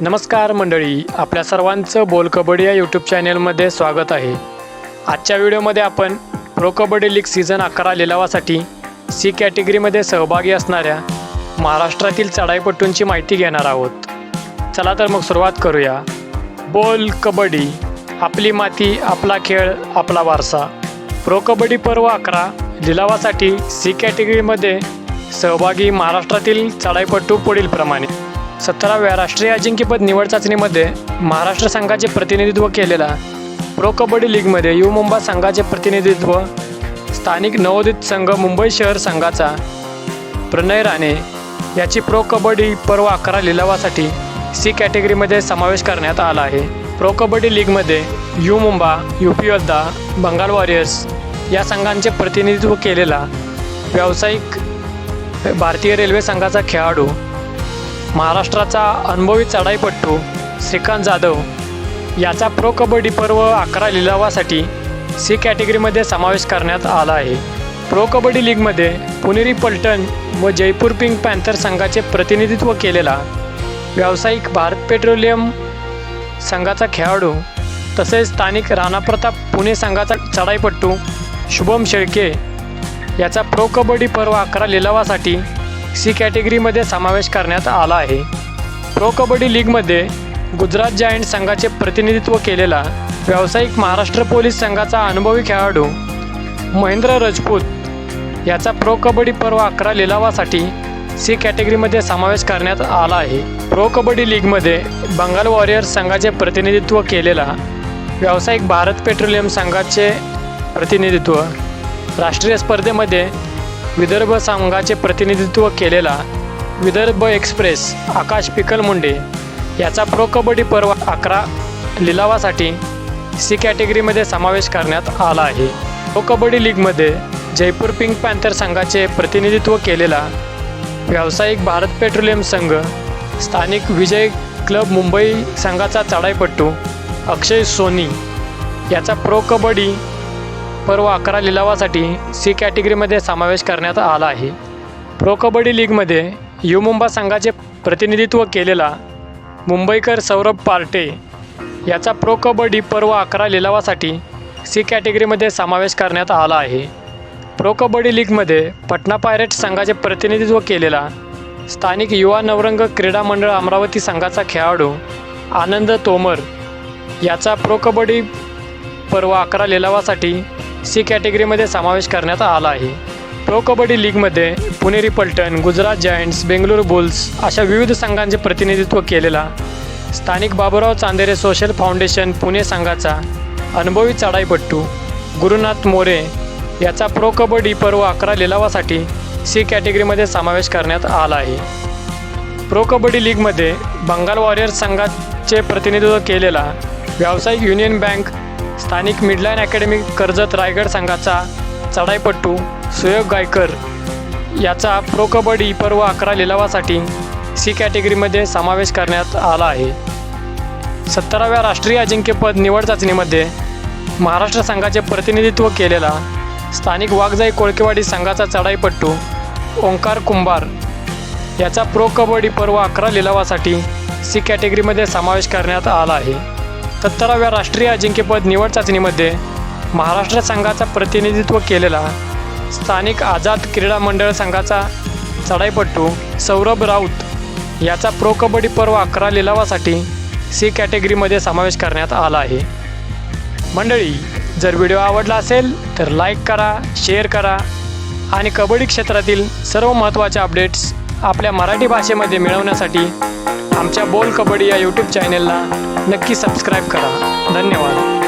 नमस्कार मंडळी आपल्या सर्वांचं बोल कबड्डी या यूट्यूब चॅनेलमध्ये स्वागत आहे. आजच्या व्हिडिओमध्ये आपण प्रो कबड्डी लीग सीझन अकरा लिलावासाठी सी कॅटेगरीमध्ये सहभागी असणाऱ्या महाराष्ट्रातील चढाईपटूंची माहिती घेणार आहोत. चला तर मग सुरुवात करूया. बोल कबड्डी आपली माती आपला खेळ आपला वारसा. प्रो कबड्डी पर्व अकरा लिलावासाठी सी कॅटेगरीमध्ये सहभागी महाराष्ट्रातील चढाईपटू पुढीलप्रमाणे. सतराव्या राष्ट्रीय अजिंक्यपद निवड चाचणीमध्ये महाराष्ट्र संघाचे प्रतिनिधित्व केलेला प्रो कबड्डी लीगमध्ये यू मुंबा संघाचे प्रतिनिधित्व स्थानिक नवोदित संघ मुंबई शहर संघाचा प्रणय राणे याची प्रो कबड्डी पर्व अकरा लिलावासाठी सी कॅटेगरीमध्ये समावेश करण्यात आला आहे. प्रो कबड्डी लीगमध्ये यू मुंबा यू पी योद्धा बंगाल वॉरियर्स या संघांचे प्रतिनिधित्व केलेला व्यावसायिक भारतीय रेल्वे संघाचा खेळाडू महाराष्ट्राचा अनुभवी चढाईपट्टू श्रीकांत जाधव याचा प्रो कबड्डी पर्व अकरा लिलावासाठी सी कॅटेगरीमध्ये समावेश करण्यात आला आहे. प्रो कबड्डी लीगमध्ये पुणेरी पलटण व जयपूर पिंक पॅन्थर संघाचे प्रतिनिधित्व केलेला व्यावसायिक भारत पेट्रोलियम संघाचा खेळाडू तसेच स्थानिक राणा प्रताप पुणे संघाचा चढाईपट्टू शुभम शेळके याचा प्रो कबड्डी पर्व अकरा लिलावासाठी सी कॅटेगरीमध्ये समावेश करण्यात आला आहे. प्रो कबड्डी लीगमध्ये गुजरात जायंट संघाचे प्रतिनिधित्व केलेला व्यावसायिक महाराष्ट्र पोलीस संघाचा अनुभवी खेळाडू महेंद्र राजपूत याचा प्रो कबड्डी पर्व अकरा लिलावासाठी सी कॅटेगरीमध्ये समावेश करण्यात आला आहे. प्रो कबड्डी लीगमध्ये बंगाल वॉरियर्स संघाचे प्रतिनिधित्व केलेला व्यावसायिक भारत पेट्रोलियम संघाचे प्रतिनिधित्व राष्ट्रीय स्पर्धेमध्ये विदर्भ संघाचे प्रतिनिधित्व केलेला विदर्भ एक्सप्रेस आकाश पिकल मुंडे याचा प्रो कबड्डी पर्व अकरा लिलावासाठी सी कॅटेगरीमध्ये समावेश करण्यात आला आहे. प्रो कबड्डी लीगमध्ये जयपूर पिंक पॅन्थर संघाचे प्रतिनिधित्व केलेला व्यावसायिक भारत पेट्रोलियम संघ स्थानिक विजय क्लब मुंबई संघाचा चढाईपट्टू अक्षय सोनी याचा प्रो कबड्डी पर्व अकरा लिलावासाठी सी कॅटेगरीमध्ये समावेश करण्यात आला आहे. प्रो कबड्डी लीगमध्ये यू मुंबा संघाचे प्रतिनिधित्व केलेला मुंबईकर सौरभ पार्टे याचा प्रो कबड्डी पर्व अकरा लिलावासाठी सी कॅटेगरीमध्ये समावेश करण्यात आला आहे. प्रो कबड्डी लीगमध्ये पटना पायरेट्स संघाचे प्रतिनिधित्व केलेला स्थानिक युवा नवरंग क्रीडा मंडळ अमरावती संघाचा खेळाडू आनंद तोमर याचा प्रो कबड्डी पर्व अकरा लिलावासाठी सी कॅटेगरीमध्ये समावेश करण्यात आला आहे. प्रो कबड्डी लीगमध्ये Puneri Paltan Gujarat giants Bangalore bulls अशा विविध संघांचे प्रतिनिधित्व केलेला स्थानिक बाबुराव चांदेरे सोशल फाउंडेशन पुणे संघाचा अनुभवी चढाईपट्टू गुरुनाथ मोरे याचा प्रो कबड्डी पर्व अकरा लिलावासाठी सी कॅटेगरीमध्ये समावेश करण्यात आला आहे. प्रो कबड्डी लीगमध्ये बंगाल वॉरियर्स संघाचे प्रतिनिधित्व केलेला व्यावसायिक युनियन बँक स्थानिक मिडलाईन अकॅडमी कर्जत रायगड संघाचा चढाईपट्टू सुयोग गायकर याचा प्रो कबड्डी पर्व अकरा लिलावासाठी सी कॅटेगरीमध्ये समावेश करण्यात आला आहे. सत्तराव्या राष्ट्रीय अजिंक्यपद निवड चाचणीमध्ये महाराष्ट्र संघाचे प्रतिनिधित्व केलेला स्थानिक वाघजाई कोळकेवाडी संघाचा चढाईपट्टू ओंकार कुंभार याचा प्रो कबड्डी पर्व अकरा लिलावासाठी सी कॅटेगरीमध्ये समावेश करण्यात आला आहे. सत्तराव्या राष्ट्रीय अजिंक्यपद निवड चाचणीमध्ये महाराष्ट्र संघाचा प्रतिनिधित्व केलेला स्थानिक आझाद क्रीडा मंडळ संघाचा चढाईपट्टू सौरभ राऊत याचा प्रो कबड्डी पर्व अकरा लिलावासाठी सी कॅटेगरीमध्ये समावेश करण्यात आला आहे. मंडळी जर व्हिडिओ आवडला असेल तर लाईक करा शेअर करा आणि कबड्डी क्षेत्रातील सर्व महत्त्वाचे अपडेट्स आपल्या मराठी भाषेमध्ये मिळवण्यासाठी आमच्या बोल कबड्डी या यूट्यूब चॅनेलला नक्की सबस्क्राईब करा. धन्यवाद.